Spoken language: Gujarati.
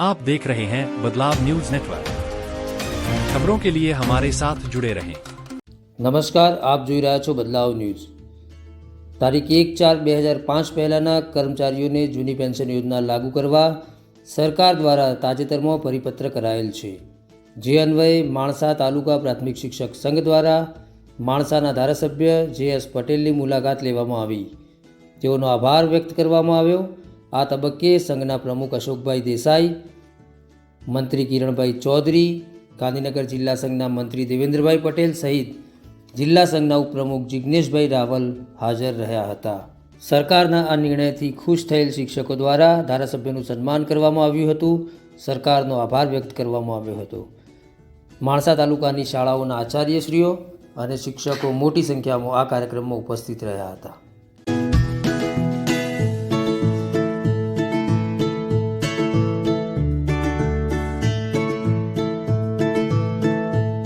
आप देख रहे हैं बदलाव न्यूज नेटवर्क खबरों के लिए हमारे साथ जुड़े रहें નમસ્કાર આપ જોઈ રહ્યા છો બદલાવ ન્યૂઝ તારીખ એક ચાર બે હજાર પાંચ પહેલાંના કર્મચારીઓને જૂની પેન્શન યોજના લાગુ કરવા સરકાર દ્વારા તાજેતરમાં પરિપત્ર કરાયેલ છે જે અન્વયે માણસા તાલુકા પ્રાથમિક શિક્ષક સંઘ દ્વારા માણસાના ધારાસભ્ય જે એસ પટેલની મુલાકાત લેવામાં આવી તેઓનો આભાર વ્યક્ત કરવામાં આવ્યો આ તબક્કે સંઘના પ્રમુખ અશોકભાઈ દેસાઈ, મંત્રી કિરણભાઈ ચૌધરી, ગાંધીનગર જિલ્લા સંઘના મંત્રી દેવેન્દ્રભાઈ પટેલ સહિત જિલ્લા સંઘના ઉપપ્રમુખ જિજ્ઞેશભાઈ રાવલ હાજર રહ્યા હતા. સરકારના આ નિર્ણયથી ખુશ થયેલ શિક્ષકો દ્વારા ધારાસભ્યનું સન્માન કરવામાં આવ્યું હતું. સરકારનો આભાર વ્યક્ત કરવામાં આવ્યો હતો. માણસા તાલુકાની શાળાઓના આચાર્યશ્રીઓ અને શિક્ષકો મોટી સંખ્યામાં આ કાર્યક્રમમાં ઉપસ્થિત રહ્યા હતા.